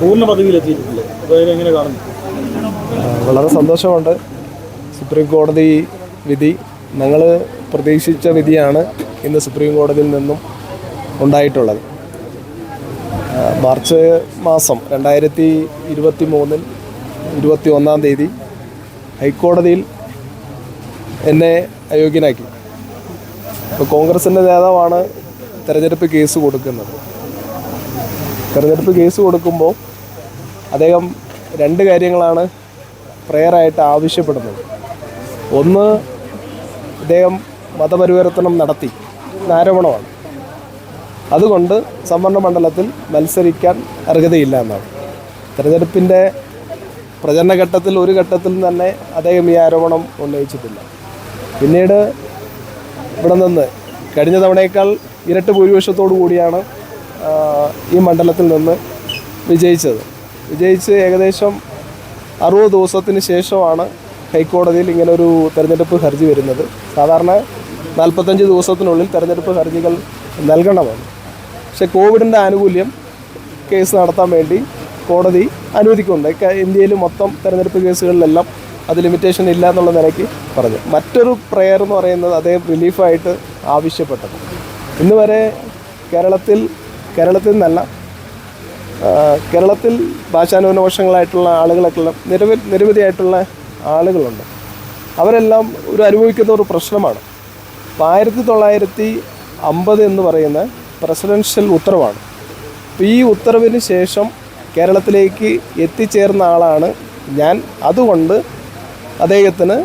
പൂർണ എങ്ങനെ വളരെ സന്തോഷമുണ്ട്. സുപ്രീം കോടതി വിധി. ഞങ്ങൾ പ്രതീക്ഷിച്ച വിധിയാണ് ഇന്ന് സുപ്രീം കോടതിയിൽ നിന്നും ഉണ്ടായിട്ടുള്ളത്. മാർച്ച് മാസം രണ്ടായിരത്തി ഇരുപത്തി മൂന്നിൽ ഇരുപത്തി ഒന്നാം തീയതി ഹൈക്കോടതിയിൽ എന്നെ അയോഗ്യനാക്കി. ഇപ്പോൾ കോൺഗ്രസിന്റെ നേതാവാണ് തെരഞ്ഞെടുപ്പ് കേസ് കൊടുക്കുന്നത്. തെരഞ്ഞെടുപ്പ് കേസ് കൊടുക്കുമ്പോൾ അദ്ദേഹം രണ്ട് കാര്യങ്ങളാണ് പ്രെയറായിട്ട് ആവശ്യപ്പെടുന്നത്. ഒന്ന് അദ്ദേഹം മതപരിവർത്തനം നടത്തി. ആരോപണമാണ്. അതുകൊണ്ട് സംവരണ മണ്ഡലത്തിൽ മത്സരിക്കാൻ അർഹതയില്ല എന്നാണ്. തെരഞ്ഞെടുപ്പിന്റെ പ്രചരണ ഘട്ടത്തിൽ ഒരു ഘട്ടത്തിൽ തന്നെ അദ്ദേഹം ഈ ആരോപണം ഉന്നയിച്ചിട്ടില്ല. പിന്നീട് ഇവിടെ നിന്ന് കഴിഞ്ഞ തവണയേക്കാൾ ഇരട്ട ഭൂരിപക്ഷത്തോടു കൂടിയാണ് ഈ മണ്ഡലത്തിൽ നിന്ന് വിജയിച്ചത്. വിജയിച്ച് ഏകദേശം അറുപത് ദിവസത്തിന് ശേഷമാണ് ഹൈക്കോടതിയിൽ ഇങ്ങനെ ഒരു തെരഞ്ഞെടുപ്പ് ഹർജി വരുന്നത്. സാധാരണ നാൽപ്പത്തഞ്ച് ദിവസത്തിനുള്ളിൽ തെരഞ്ഞെടുപ്പ് ഹർജികൾ നൽകണമെന്ന് പക്ഷേ കോവിഡിന്റെ ആനുകൂല്യം കേസ് നടത്താൻ വേണ്ടി കോടതി അനുവദിക്കുന്നുണ്ട്. ഇന്ത്യയിൽ മൊത്തം തെരഞ്ഞെടുപ്പ് കേസുകളിലെല്ലാം അത് ലിമിറ്റേഷൻ ഇല്ല എന്നുള്ള നിലയ്ക്ക് പറഞ്ഞു. മറ്റൊരു പ്രയർ എന്ന് പറയുന്നത് അദ്ദേഹം റിലീഫായിട്ട് ആവശ്യപ്പെട്ടത്. ഇന്ന് വരെ കേരളത്തിൽ കേരളത്തിൽ നിന്നല്ല കേരളത്തിൽ ഭാഷാന്യൂനപക്ഷങ്ങളായിട്ടുള്ള ആളുകളൊക്കെ നിരവധി നിരവധിയായിട്ടുള്ള ആളുകളുണ്ട്. അവരെല്ലാം ഒരു അനുഭവിക്കുന്ന ഒരു പ്രശ്നമാണ്. അപ്പോൾ ആയിരത്തി തൊള്ളായിരത്തി അമ്പത് എന്ന് പറയുന്ന പ്രസിഡൻഷ്യൽ ഉത്തരവാണ്. അപ്പോൾ ഈ ഉത്തരവിന് ശേഷം കേരളത്തിലേക്ക് എത്തിച്ചേർന്ന ആളാണ് ഞാൻ. അതുകൊണ്ട് അദ്ദേഹത്തിന്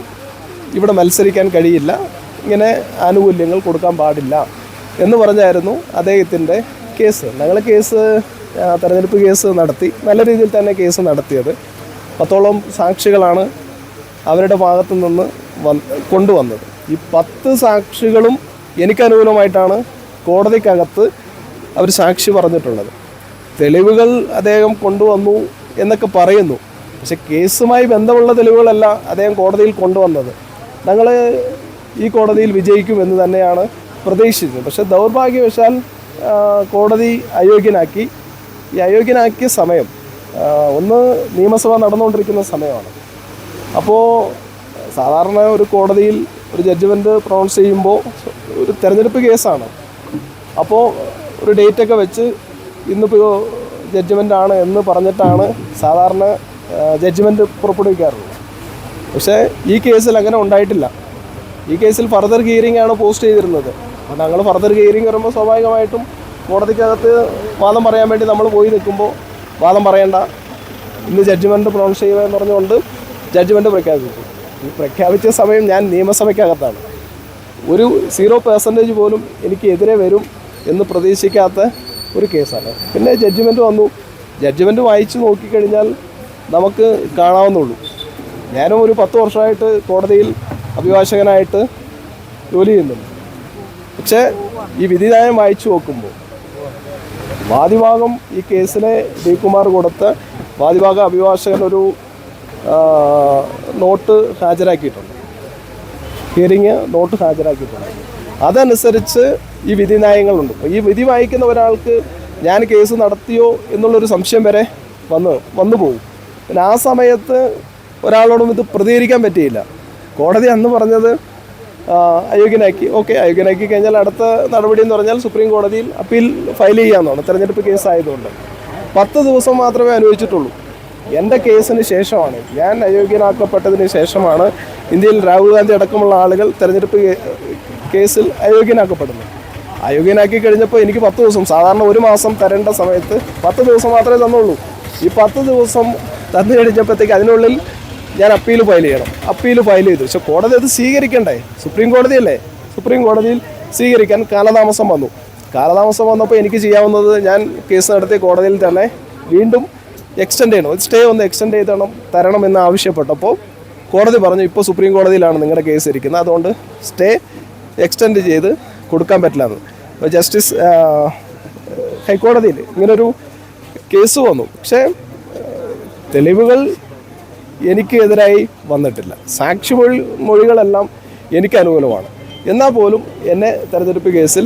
ഇവിടെ മത്സരിക്കാൻ കഴിയില്ല. ഇങ്ങനെ ആനുകൂല്യങ്ങൾ കൊടുക്കാൻ പാടില്ല എന്ന് പറഞ്ഞായിരുന്നു അദ്ദേഹത്തിന്റെ കേസ്. ഞങ്ങൾ കേസ് തെരഞ്ഞെടുപ്പ് കേസ് നടത്തി. നല്ല രീതിയിൽ തന്നെ കേസ് നടത്തിയത്. പത്തോളം സാക്ഷികളാണ് അവരുടെ ഭാഗത്തു നിന്ന് വന്ന് കൊണ്ടുവന്നത്. ഈ പത്ത് സാക്ഷികളും എനിക്കനുകൂലമായിട്ടാണ് കോടതിക്കകത്ത് അവർ സാക്ഷി പറഞ്ഞിട്ടുള്ളത്. തെളിവുകൾ അദ്ദേഹം കൊണ്ടുവന്നു എന്നൊക്കെ പറയുന്നു. പക്ഷെ കേസുമായി ബന്ധമുള്ള തെളിവുകളല്ല അദ്ദേഹം കോടതിയിൽ കൊണ്ടുവന്നത്. ഞങ്ങൾ ഈ കോടതിയിൽ വിജയിക്കും എന്ന് തന്നെയാണ് പ്രതീക്ഷിച്ചത്. പക്ഷെ ദൗർഭാഗ്യവശാൽ കോടതി അയോഗ്യനാക്കി. ഈ അയോഗ്യനാക്കിയ സമയം ഒന്ന് നിയമസഭ നടന്നുകൊണ്ടിരിക്കുന്ന സമയമാണ്. അപ്പോൾ സാധാരണ ഒരു കോടതിയിൽ ഒരു ജഡ്ജ്മെന്റ് പ്രൊണൗൺസ് ചെയ്യുമ്പോൾ ഒരു തെരഞ്ഞെടുപ്പ് കേസാണ്. അപ്പോൾ ഒരു ഡേറ്റൊക്കെ വെച്ച് ഇന്നിപ്പോൾ ജഡ്ജ്മെന്റ് ആണ് എന്ന് പറഞ്ഞിട്ടാണ് സാധാരണ ജഡ്ജ്മെന്റ് പുറപ്പെടുവിക്കാറുള്ളത്. പക്ഷേ ഈ കേസിൽ അങ്ങനെ ഉണ്ടായിട്ടില്ല. ഈ കേസിൽ ഫർദർ ഹിയറിംഗ് ആണ് പോസ്റ്റ് ചെയ്തിരുന്നത്. അപ്പോൾ ഞങ്ങൾ ഫർദർ ഹിയറിംഗ് വരുമ്പോൾ സ്വാഭാവികമായിട്ടും കോടതിക്കകത്ത് വാദം പറയാൻ വേണ്ടി നമ്മൾ പോയി നിൽക്കുമ്പോൾ വാദം പറയേണ്ട. ഇന്ന് ജഡ്ജ്മെന്റ് പ്രൊണൗൺസ് ചെയ്യുക എന്ന് പറഞ്ഞുകൊണ്ട് ജഡ്ജ്മെന്റ് പ്രഖ്യാപിച്ചു. ഈ പ്രഖ്യാപിച്ച സമയം ഞാൻ നിയമസഭയ്ക്കകത്താണ്. ഒരു സീറോ പെർസെന്റേജ് പോലും എനിക്ക് എതിരെ വരും എന്ന് പ്രതീക്ഷിക്കാത്ത ഒരു കേസാണ്. പിന്നെ ജഡ്ജ്മെന്റ് വന്നു. ജഡ്ജ്മെന്റ് വായിച്ചു നോക്കിക്കഴിഞ്ഞാൽ നമുക്ക് കാണാവുന്നുള്ളൂ ഞാനും ഒരു പത്ത് വർഷമായിട്ട് കോടതിയിൽ അഭിഭാഷകനായിട്ട് ജോലി ചെയ്യുന്നുണ്ട്. പക്ഷേ ഈ വിധിന്യായം വായിച്ചു നോക്കുമ്പോൾ വാദിഭാഗം ഈ കേസിലെ ഡി കുമാർ കൊടുത്ത വാദിഭാഗ അഭിഭാഷകൻ ഒരു നോട്ട് ഹാജരാക്കിയിട്ടുണ്ട്. ഹിയറിങ് നോട്ട് ഹാജരാക്കിയിട്ടുണ്ട്. അതനുസരിച്ച് ഈ വിധി ന്യായങ്ങളുണ്ട് ഈ വിധി വായിക്കുന്ന ഒരാൾക്ക് ഞാൻ കേസ് നടത്തിയോ എന്നുള്ളൊരു സംശയം വരെ വന്ന് വന്നു പോകും. പിന്നെ ആ സമയത്ത് ഒരാളോടും ഇത് പ്രതികരിക്കാൻ പറ്റിയില്ല. കോടതി അന്ന് പറഞ്ഞത് അയോഗ്യനാക്കി. ഓക്കെ അയോഗ്യനാക്കി കഴിഞ്ഞാൽ അടുത്ത നടപടി എന്ന് പറഞ്ഞാൽ സുപ്രീം കോടതിയിൽ അപ്പീൽ ഫയൽ ചെയ്യാമെന്നാണ് തെരഞ്ഞെടുപ്പ് കേസായതുകൊണ്ട് പത്ത് ദിവസം മാത്രമേ അനുവദിച്ചിട്ടുള്ളൂ. എന്റെ കേസിന് ശേഷമാണ് ഞാൻ അയോഗ്യനാക്കപ്പെട്ടതിന് ശേഷമാണ് ഇന്ത്യയിൽ രാഹുൽ ഗാന്ധി അടക്കമുള്ള ആളുകൾ തെരഞ്ഞെടുപ്പ് കേസിൽ അയോഗ്യനാക്കപ്പെടുന്നത്. അയോഗ്യനാക്കി കഴിഞ്ഞപ്പോൾ എനിക്ക് പത്ത് ദിവസം സാധാരണ ഒരു മാസം തരേണ്ട സമയത്ത് പത്ത് ദിവസം മാത്രമേ തന്നുള്ളൂ. ഈ പത്ത് ദിവസം തന്നു കഴിഞ്ഞപ്പോഴത്തേക്ക് അതിനുള്ളിൽ ഞാൻ അപ്പീൽ ഫയൽ ചെയ്യണം. അപ്പീൽ ഫയൽ ചെയ്തു. പക്ഷെ കോടതി അത് സ്വീകരിക്കണ്ടേ? സുപ്രീം കോടതിയല്ലേ? സുപ്രീം കോടതിയിൽ സ്വീകരിക്കാൻ കാലതാമസം വന്നു. കാലതാമസം വന്നപ്പോൾ എനിക്ക് ചെയ്യാവുന്നത് ഞാൻ കേസ് നടത്തിയ കോടതിയിൽ തന്നെ വീണ്ടും എക്സ്റ്റെൻഡ് ചെയ്യണം. സ്റ്റേ ഒന്ന് എക്സ്റ്റെൻഡ് ചെയ്ത് തരണം എന്ന് ആവശ്യപ്പെട്ടപ്പോൾ കോടതി പറഞ്ഞു ഇപ്പോൾ സുപ്രീം കോടതിയിലാണ് നിങ്ങളുടെ കേസ് ഇരിക്കുന്നത്. അതുകൊണ്ട് സ്റ്റേ എക്സ്റ്റെൻഡ് ചെയ്ത് കൊടുക്കാൻ പറ്റില്ല എന്ന്. അപ്പോൾ ജസ്റ്റിസ് ഹൈക്കോടതിയിൽ ഇങ്ങനൊരു കേസ് വന്നു. പക്ഷേ തെളിവുകൾ എനിക്ക് എതിരായി വന്നിട്ടില്ല. സാക്ഷി മൊഴി മൊഴികളെല്ലാം എനിക്ക് അനുകൂലമാണ്. എന്നാൽ പോലും എന്നെ തെരഞ്ഞെടുപ്പ് കേസിൽ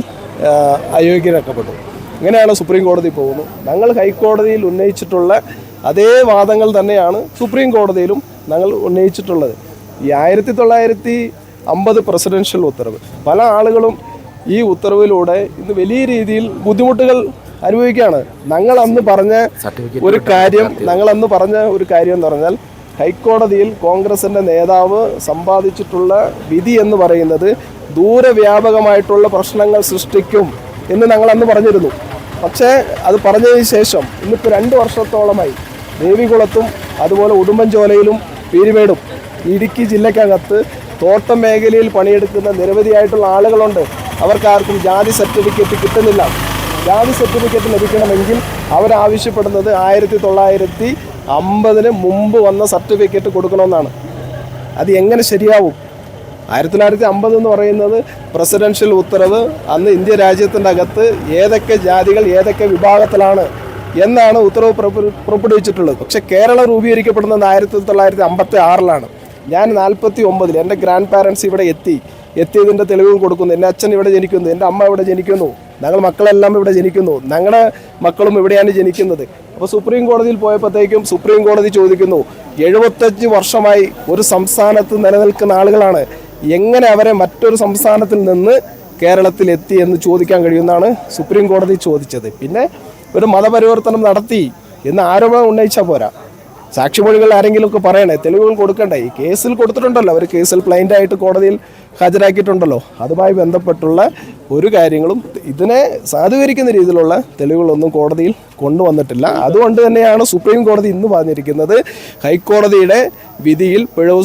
അയോഗ്യരാക്കപ്പെട്ടു. അയോഗ്യനാക്കപ്പെട്ടു ഇങ്ങനെയാണ് സുപ്രീം കോടതി പോകുന്നത്. ഞങ്ങൾ ഹൈക്കോടതിയിൽ ഉന്നയിച്ചിട്ടുള്ള അതേ വാദങ്ങൾ തന്നെയാണ് സുപ്രീം കോടതിയിലും ഞങ്ങൾ ഉന്നയിച്ചിട്ടുള്ളത്. ഈ ആയിരത്തി തൊള്ളായിരത്തി അമ്പത് പ്രസിഡൻഷ്യൽ ഉത്തരവ്. പല ആളുകളും ഈ ഉത്തരവിലൂടെ ഇന്ന് വലിയ രീതിയിൽ ബുദ്ധിമുട്ടുകൾ അനുഭവിക്കുകയാണ്. ഞങ്ങൾ അന്ന് പറഞ്ഞ ഒരു കാര്യം ഞങ്ങൾ അന്ന് പറഞ്ഞ ഒരു കാര്യം എന്ന് പറഞ്ഞാൽ ഹൈക്കോടതിയിൽ കോൺഗ്രസിന്റെ നേതാവ് സമ്പാദിച്ചിട്ടുള്ള വിധി എന്ന് പറയുന്നത് ദൂരവ്യാപകമായിട്ടുള്ള പ്രശ്നങ്ങൾ സൃഷ്ടിക്കും എന്ന് ഞങ്ങൾ അന്ന് പറഞ്ഞിരുന്നു. പക്ഷേ അത് പറഞ്ഞതിന് ശേഷം ഇന്നിപ്പോൾ രണ്ട് വർഷത്തോളമായി ദേവികുളത്തും അതുപോലെ ഉടുമ്പൻചോലയിലും പീരുമേടും ഇടുക്കി ജില്ലക്കകത്ത് തോട്ടം മേഖലയിൽ പണിയെടുക്കുന്ന നിരവധിയായിട്ടുള്ള ആളുകളുണ്ട്. അവർക്കാർക്കും ജാതി സർട്ടിഫിക്കറ്റ് കിട്ടുന്നില്ല. ജാതി സർട്ടിഫിക്കറ്റ് ലഭിക്കണമെങ്കിൽ അവരാവശ്യപ്പെടുന്നത് ആയിരത്തി തൊള്ളായിരത്തി അമ്പതിന് മുമ്പ് വന്ന സർട്ടിഫിക്കറ്റ് കൊടുക്കണമെന്നാണ്. അത് എങ്ങനെ ശരിയാവും? ആയിരത്തി തൊള്ളായിരത്തി അമ്പത് എന്ന് പറയുന്നത് പ്രസിഡൻഷ്യൽ ഉത്തരവ്. അന്ന് ഇന്ത്യ രാജ്യത്തിന്റെ അകത്ത് ഏതൊക്കെ ജാതികൾ ഏതൊക്കെ വിഭാഗത്തിലാണ് എന്നാണ് ഉത്തരവ് പുറപ്പെ- പുറപ്പെടുവിച്ചിട്ടുള്ളത്. പക്ഷേ കേരളം രൂപീകരിക്കപ്പെടുന്നത് ആയിരത്തി തൊള്ളായിരത്തി അമ്പത്തി ആറിലാണ്. ഞാൻ നാൽപ്പത്തി ഒമ്പതിൽ എന്റെ ഗ്രാൻഡ് പാരൻസ് ഇവിടെ എത്തി. എത്തിയതിന്റെ തെളിവുകൾ കൊടുക്കുന്നു. എന്റെ അച്ഛൻ ഇവിടെ ജനിക്കുന്നു. എന്റെ അമ്മ ഇവിടെ ജനിക്കുന്നു. ഞങ്ങൾ മക്കളെല്ലാം ഇവിടെ ജനിക്കുന്നു. ഞങ്ങളുടെ മക്കളും ഇവിടെയാണ് ജനിക്കുന്നത്. അപ്പോൾ സുപ്രീം കോടതിയിൽ പോയപ്പോഴത്തേക്കും സുപ്രീം കോടതി ചോദിക്കുന്നു എഴുപത്തഞ്ച് വർഷമായി ഒരു സംസ്ഥാനത്ത് നിലനിൽക്കുന്ന ആളുകളാണ്. എങ്ങനെ അവരെ മറ്റൊരു സംസ്ഥാനത്തിൽ നിന്ന് കേരളത്തിൽ എത്തി എന്ന് ചോദിക്കാൻ കഴിയുമെന്നാണ് സുപ്രീം കോടതി ചോദിച്ചത്. പിന്നെ ഒരു മതപരിവർത്തനം നടത്തി എന്ന് ആരോപണം ഉന്നയിച്ചാൽ പോരാ. സാക്ഷിമൊഴികൾ ആരെങ്കിലും ഒക്കെ പറയണേ തെളിവുകൾ കൊടുക്കണ്ടേ? ഈ കേസിൽ കൊടുത്തിട്ടുണ്ടല്ലോ അവർ കേസിൽ പ്ലൈന്റായിട്ട് കോടതിയിൽ ഹാജരാക്കിയിട്ടുണ്ടല്ലോ. അതുമായി ബന്ധപ്പെട്ടുള്ള ഒരു കാര്യങ്ങളും ഇതിനെ സാധൂകരിക്കുന്ന രീതിയിലുള്ള തെളിവുകളൊന്നും കോടതിയിൽ കൊണ്ടുവന്നിട്ടില്ല. അതുകൊണ്ട് തന്നെയാണ് സുപ്രീം കോടതി ഇന്ന് പറഞ്ഞിരിക്കുന്നത് ഹൈക്കോടതിയുടെ വിധിയിൽ പിഴവ്